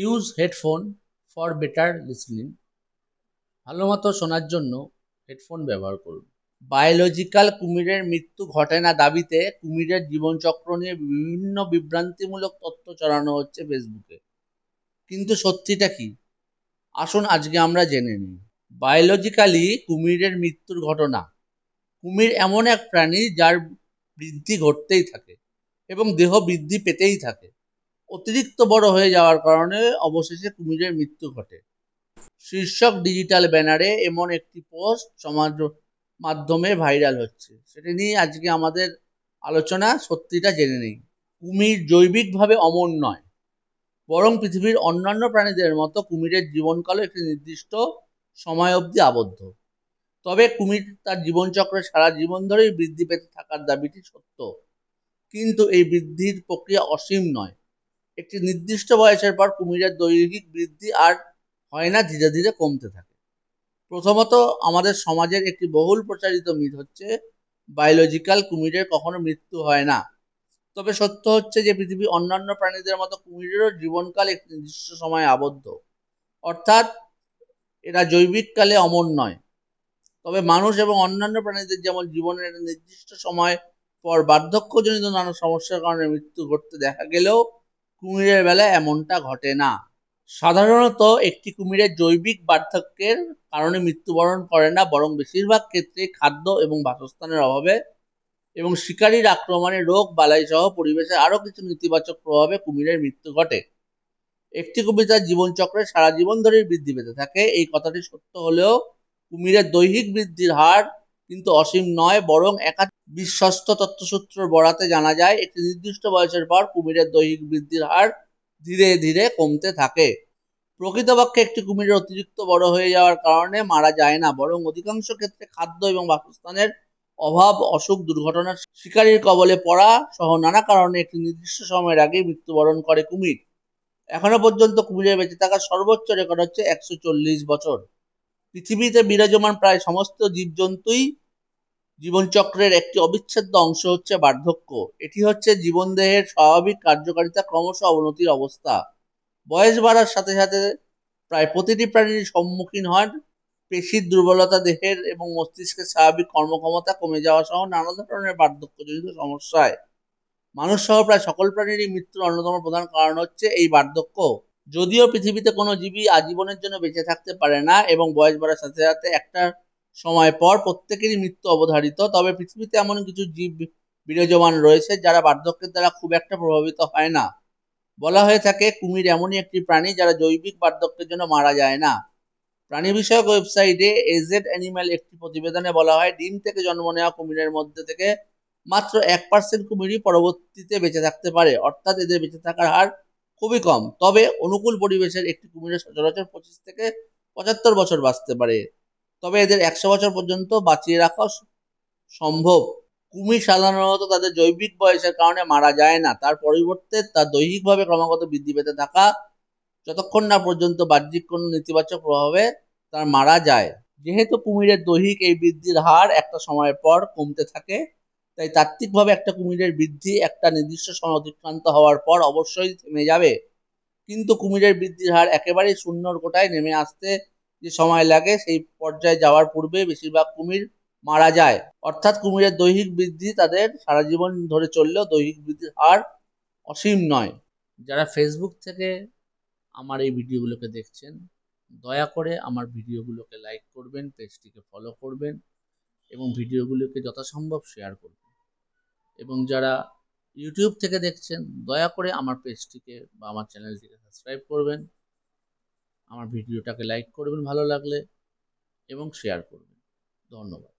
Use headphone for better listening ভালো মতো শোনার জন্য হেডফোন ব্যবহার করুন। বায়োলজিক্যাল কুমিরের মৃত্যু ঘটে না দাবিতে কুমিরের জীবনচক্র নিয়ে বিভিন্ন বিভ্রান্তিমূলক তথ্য ছড়ানো হচ্ছে ফেসবুকে কিন্তু সত্যিটা কি? আসুন আজকে আমরা জেনে নিই। বায়োলজিক্যালি কুমিরের মৃত্যুর ঘটনা। কুমির এমন এক প্রাণী যার বৃদ্ধি ঘটতেই থাকে এবং দেহ বৃদ্ধি পেতেই থাকে। অতিরিক্ত বড় হয়ে যাওয়ার কারণে অবশেষে কুমিরের মৃত্যু ঘটে। শীর্ষক ডিজিটাল ব্যানারে এমন একটি পোস্ট সমাজ মাধ্যমে ভাইরাল হচ্ছে। সেটা নিয়ে আজকে আমাদের আলোচনা, সত্যিটা জেনে নেই। কুমির জৈবিকভাবে অমর নয়। বরং পৃথিবীর অন্যান্য প্রাণীদের মতো কুমিরের জীবনকালও একটি নির্দিষ্ট সময় অবধি আবদ্ধ। তবে কুমির তার জীবনচক্রে সারা জীবন ধরেই বৃদ্ধি পেতে থাকার দাবিটি সত্য। কিন্তু এই বৃদ্ধির প্রক্রিয়া অসীম নয়। একটি নির্দিষ্ট বয়সের পর কুমিরের দৈহিক বৃদ্ধি আর হয় না, ধীরে ধীরে কমতে থাকে। প্রথমত আমাদের সমাজের একটি বহুল প্রচারিত মিথ হচ্ছে বায়োলজিক্যাল কুমিরের কখনো মৃত্যু হয় না। তবে সত্য হচ্ছে যে পৃথিবী অন্যান্য প্রাণীদের মতো কুমিরেরও জীবনকাল একটি নির্দিষ্ট সময়ে আবদ্ধ। অর্থাৎ এরা জৈবিককালে অমর নয়। তবে মানুষ এবং অন্যান্য প্রাণীদের যেমন জীবনের একটা নির্দিষ্ট সময় পর বার্ধক্যজনিত নানা সমস্যার কারণে মৃত্যু ঘটতে দেখা গেলেও কুমিরের বেলায় এমনটা ঘটে না। সাধারণত একটি কুমিরের জৈবিক বার্ধক্যের কারণে মৃত্যুবরণ করে না, বরং বেশিরভাগ ক্ষেত্রে খাদ্য এবং বাসস্থানের অভাবে এবং শিকারীর আক্রমণে রোগ বালাই সহ পরিবেশে আরও কিছু নেতিবাচক প্রভাবে কুমিরের মৃত্যু ঘটে। একটি কুমির তার জীবনচক্রে সারা জীবন ধরেই বৃদ্ধি পেতে থাকে। এই কথাটি সত্য হলেও কুমিরের দৈহিক বৃদ্ধির হার কিন্তু অসীম নয়, বরং একাধিক বিশ্বস্ত তথ্যসূত্র বরাতে জানা যায়, একটি নির্দিষ্ট বয়সের পর কুমিরের দৈহিক বৃদ্ধির হার ধীরে ধীরে কমতে থাকে। প্রকৃতপক্ষে একটি কুমিরের অতিরিক্ত বড় হয়ে যাওয়ার কারণে মারা যায় না, বরং অধিকাংশ ক্ষেত্রে খাদ্য এবং বাসস্থানের অভাব, অসুখ, দুর্ঘটনার শিকারীর কবলে পড়া সহ নানা কারণে একটি নির্দিষ্ট সময়ের আগেই মৃত্যুবরণ করে কুমির। এখনও পর্যন্ত কুমিরের বেঁচে থাকার সর্বোচ্চ রেকর্ড হচ্ছে একশো চল্লিশ বছর। পৃথিবীতে বিরাজমান প্রায় সমস্ত জীবজন্তুই জীবনচক্রের একটি অবিচ্ছেদ্য অংশ হচ্ছে বার্ধক্য। এটি হচ্ছে জীবনদেহের স্বাভাবিক কার্যকারিতা ক্রমশ অবনতির অবস্থা। বয়স বাড়ার সাথে সাথে প্রায় প্রতিটি প্রাণীর সম্মুখীন হন পেশির দুর্বলতা দেহের এবং মস্তিষ্কের স্বাভাবিক কর্মক্ষমতা কমে যাওয়া সহ নানা ধরনের বার্ধক্যজনিত সমস্যায়। মানুষ সহ প্রায় সকল প্রাণীরই মৃত্যুর অন্যতম প্রধান কারণ হচ্ছে এই বার্ধক্য। যদিও পৃথিবীতে কোনো জীবই আজীবনের জন্য বেঁচে থাকতে পারে না এবং বয়স বাড়ার সাথে সাথে একটা সময় পর প্রত্যেকেরই মৃত্যু অবধারিত। তবে পৃথিবীতে এমন কিছু জীব বিরাজমান রয়েছে যারা বার্ধক্যের দ্বারা খুব একটা প্রভাবিত হয় না। বলা হয়ে থাকে, কুমির এমনই একটি প্রাণী যারা জৈবিক বার্ধক্যের জন্য মারা যায় না। প্রাণী বিষয়ক ওয়েবসাইটে এজেড অ্যানিম্যাল একটি প্রতিবেদনে বলা হয়, ডিম থেকে জন্ম নেওয়া কুমিরের মধ্যে থেকে মাত্র এক পার্সেন্ট কুমিরই পরবর্তীতে বেঁচে থাকতে পারে। অর্থাৎ এদের বেঁচে থাকার হার খুবই কম। তবে অনুকূল পরিবেশের একটি কুমিরের সচরাচর পঁচিশ থেকে পঁচাত্তর বছর বাঁচতে পারে। তবে এদের একশো বছর পর্যন্ত বাঁচিয়ে রাখা সম্ভব। কুমির সাধারণত তাদের জৈবিক বয়সের কারণে মারা যায় না। তার পরিবর্তে তার দৈহিকভাবে ক্রমাগত বৃদ্ধি পেতে থাকা, যতক্ষণ না পর্যন্ত বাহ্যিক কোনো নেতিবাচক প্রভাবে তার মারা যায়। যেহেতু কুমিরের দৈহিক এই বৃদ্ধির হার একটা সময়ের পর কমতে থাকে, তাই তাত্ত্বিকভাবে একটা কুমিরের বৃদ্ধি একটা নির্দিষ্ট সময় অতিক্রান্ত হওয়ার পর অবশ্যই থেমে যাবে। কিন্তু কুমিরের বৃদ্ধির হার একেবারেই শূন্যর কোটায় নেমে আসতে যে সময় লাগে সেই পর্যায়ে যাওয়ার পূর্বে বেশিরভাগ কুমির মারা যায়। অর্থাৎ কুমিরের দৈহিক বৃদ্ধি তাদের সারা জীবন ধরে চললেও দৈহিক বৃদ্ধির হার অসীম নয়। যারা ফেসবুক থেকে আমার এই ভিডিওগুলোকে দেখছেন, দয়া করে আমার ভিডিওগুলোকে লাইক করবেন, পেজটিকে ফলো করবেন এবং ভিডিওগুলোকে যথাসম্ভব শেয়ার করবেন। এবং যারা ইউটিউব থেকে দেখছেন, দয়া করে আমার পেজটিকে বা আমার চ্যানেলটিকে সাবস্ক্রাইব করবেন। আমার ভিডিওটাকে লাইক করবেন ভালো লাগলে এবং শেয়ার করবেন। ধন্যবাদ।